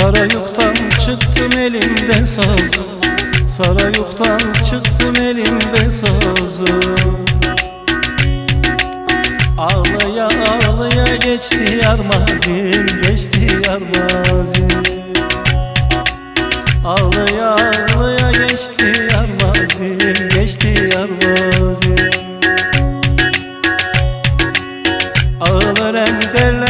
Sarayuktan çıktım elimde sazım. Sarayuktan çıktım elimde sazım. Ağlaya ağlaya geçti yarmazim Geçti yar mazim. Ağlaya ağlaya geçti yarmazim Geçti yar mazim. Ağlar endeller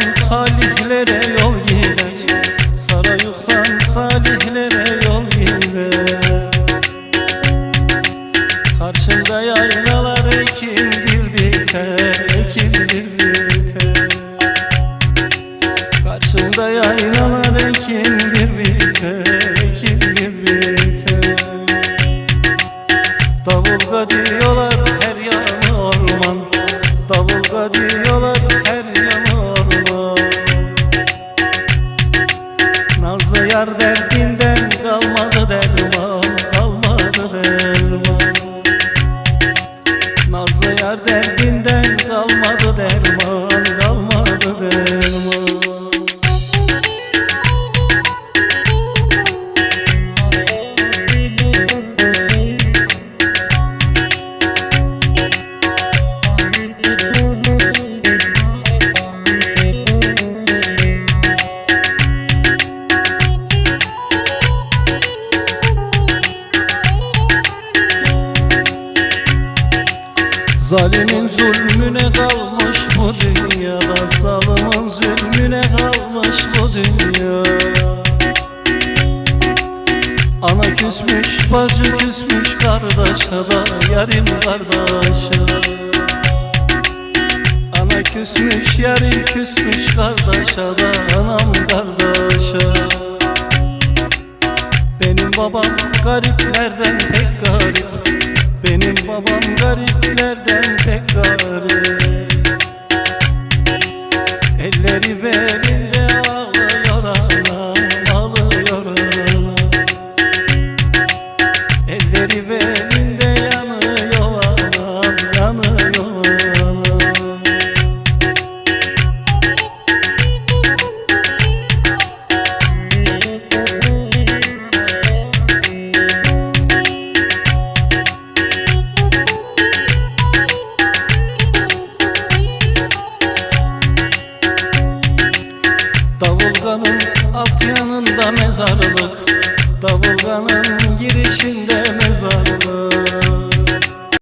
salihlere yol gider. Sarayuktan salihlere yol gider. Karşımda yaylalar ekim bir biter Ekim bir biter. Karşımda yaylalar ekim bir biter Ekim bir biter. Davulga diyorlar her yanı orman. Davulga diyorlar yar derdinden kalmadı derman Zalimin zulmüne kalmış bu dünyada Zalimin zulmüne kalmış bu dünya. Ana küsmüş, bacı küsmüş kardeşe da Yarim kardeşe Ana küsmüş, yarim küsmüş kardeşe da Anam kardeşe benim babam gariplerden pek garip Benim babam gariplerden pek garip Elleri belinde Davulganın alt yanında mezarlık. Davulganın girişinde mezarlık